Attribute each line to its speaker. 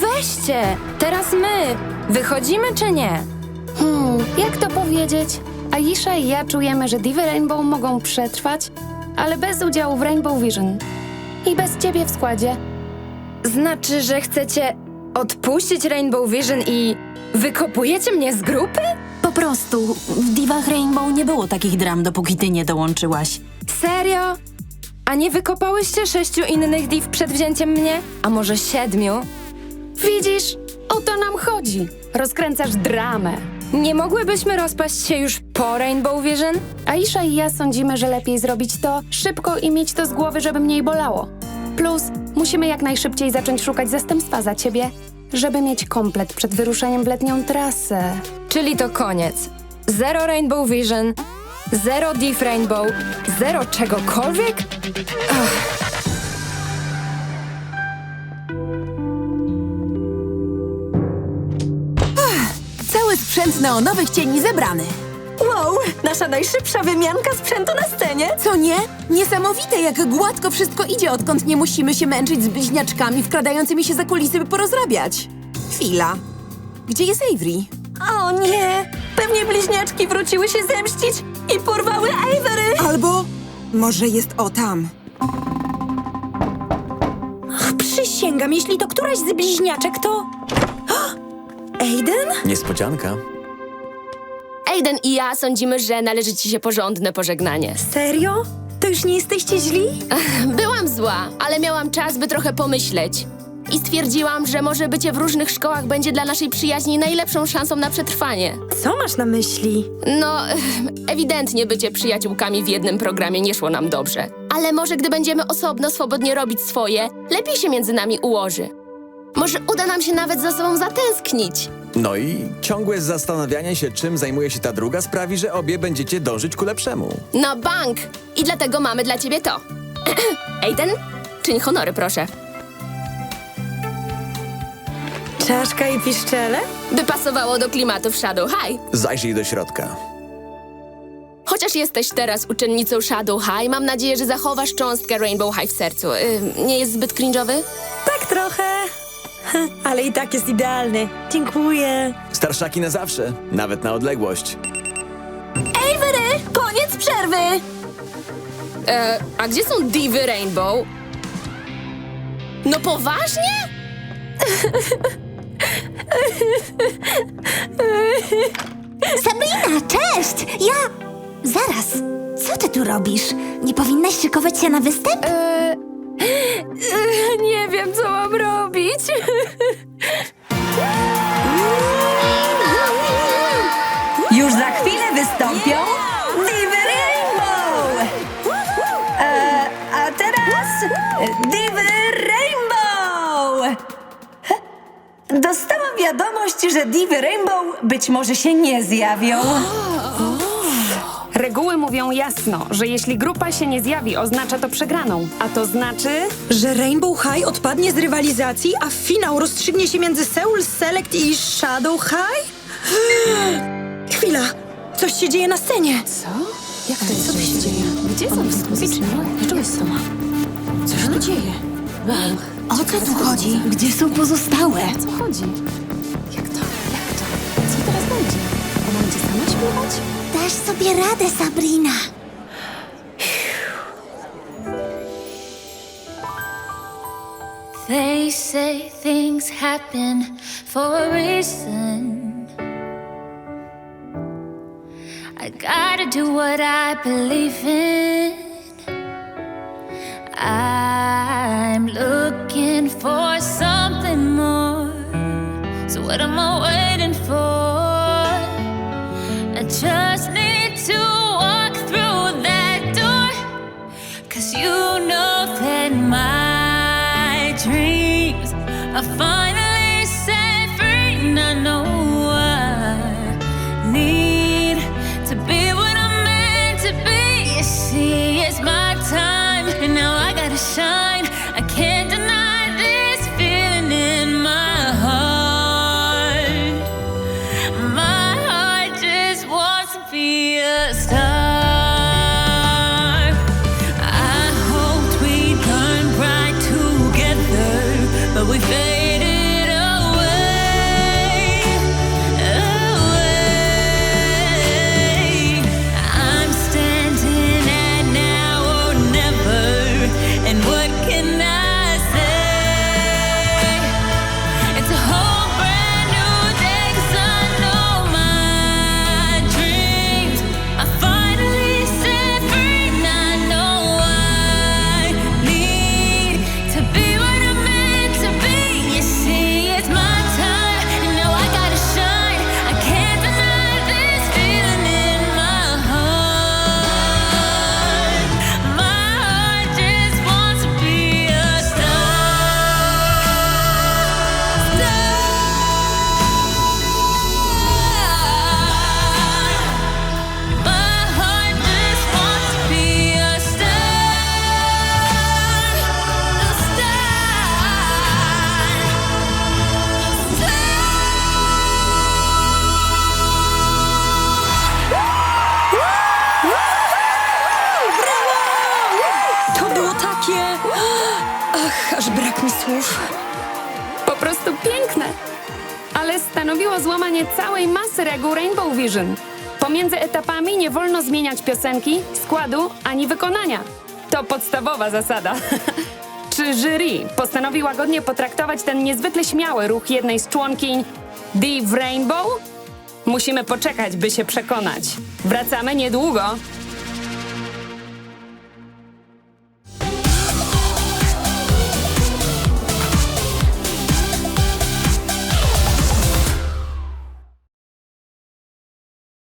Speaker 1: Weźcie! Teraz my! Wychodzimy czy nie?
Speaker 2: Hmm, jak to powiedzieć? Aisha i ja czujemy, że Divy Rainbow mogą przetrwać, ale bez udziału w Rainbow Vision. I bez ciebie w składzie.
Speaker 1: Znaczy, że chcecie odpuścić Rainbow Vision i wykopujecie mnie z grupy?
Speaker 3: Po prostu, w Divach Rainbow nie było takich dram, dopóki ty nie dołączyłaś.
Speaker 1: Serio? A nie wykopałyście sześciu innych div przed wzięciem mnie? A może siedmiu?
Speaker 2: Widzisz? O to nam chodzi. Rozkręcasz dramę.
Speaker 1: Nie mogłybyśmy rozpaść się już po Rainbow Vision?
Speaker 2: Aisha i ja sądzimy, że lepiej zrobić to szybko i mieć to z głowy, żeby mniej bolało. Plus, musimy jak najszybciej zacząć szukać zastępstwa za ciebie, żeby mieć komplet przed wyruszeniem w letnią trasę.
Speaker 1: Czyli to koniec. Zero Rainbow Vision, zero Div Rainbow, zero czegokolwiek?
Speaker 4: Cały sprzęt neonowych cieni zebrany.
Speaker 5: Wow, nasza najszybsza wymianka sprzętu na scenie.
Speaker 4: Co nie? Niesamowite, jak gładko wszystko idzie, odkąd nie musimy się męczyć z bliźniaczkami wkradającymi się za kulisy, by porozrabiać. Chwila. Gdzie jest Avery?
Speaker 5: O nie, pewnie bliźniaczki wróciły się zemścić i porwały Avery.
Speaker 6: Albo może jest o tam.
Speaker 5: Przysięgam, jeśli to któraś z bliźniaczek, to... Aiden?
Speaker 7: Niespodzianka.
Speaker 8: Aiden i ja sądzimy, że należy ci się porządne pożegnanie.
Speaker 5: Serio? To już nie jesteście źli?
Speaker 8: Byłam zła, ale miałam czas, by trochę pomyśleć. I stwierdziłam, że może bycie w różnych szkołach będzie dla naszej przyjaźni najlepszą szansą na przetrwanie.
Speaker 5: Co masz na myśli?
Speaker 8: No, ewidentnie bycie przyjaciółkami w jednym programie nie szło nam dobrze. Ale może gdy będziemy osobno swobodnie robić swoje, lepiej się między nami ułoży. Może uda nam się nawet za sobą zatęsknić.
Speaker 7: No i ciągłe zastanawianie się, czym zajmuje się ta druga, sprawi, że obie będziecie dążyć ku lepszemu.
Speaker 8: Na bank! I dlatego mamy dla ciebie to. Aiden, czyń honory, proszę.
Speaker 5: Czaszka i piszczele?
Speaker 8: By pasowało do klimatu w Shadow High.
Speaker 7: Zajrzyj do środka.
Speaker 8: Chociaż jesteś teraz uczennicą Shadow High, mam nadzieję, że zachowasz cząstkę Rainbow High w sercu. Nie jest zbyt cringe'owy?
Speaker 5: Tak trochę. Ale i tak jest idealny. Dziękuję.
Speaker 7: Starszaki na zawsze, nawet na odległość.
Speaker 5: Avery, koniec przerwy!
Speaker 8: E, a gdzie są divy Rainbow? No poważnie?
Speaker 9: Sabrina, cześć! Ja... Zaraz, co ty tu robisz? Nie powinnaś szykować się na występ?
Speaker 1: Eee, nie wiem, co mam robić.
Speaker 5: Już za chwilę wystąpią Diwy Rainbow! E, a teraz Diwy Rainbow! Dostałam wiadomość, że Diwy Rainbow być może się nie zjawią.
Speaker 2: Reguły mówią jasno, że jeśli grupa się nie zjawi, oznacza to przegraną. A to znaczy...
Speaker 10: Że Rainbow High odpadnie z rywalizacji, a finał rozstrzygnie się między Seoul Select i Shadow High? Chwila, coś się dzieje na scenie.
Speaker 2: Co? Jak to? Co tu się dzieje? Gdzie są skupicznie? Dlaczego są? Co się tu dzieje?
Speaker 9: O co tu chodzi? Gdzie są pozostałe?
Speaker 2: O co chodzi? Jak to? Jak to? Co teraz będzie? Ona będzie sama śpiewać?
Speaker 9: Dasz sobie radę, Sabrina.
Speaker 11: They say things happen for a reason. I gotta do what I believe in. I'm looking for something more. So, what am I I find
Speaker 10: Ach, aż brak mi słów.
Speaker 2: Po prostu piękne. Ale stanowiło złamanie całej masy reguł Rainbow Vision. Pomiędzy etapami nie wolno zmieniać piosenki, składu ani wykonania. To podstawowa zasada. Czy jury postanowi łagodnie potraktować ten niezwykle śmiały ruch jednej z członkiń Div Rainbow? Musimy poczekać, by się przekonać. Wracamy niedługo.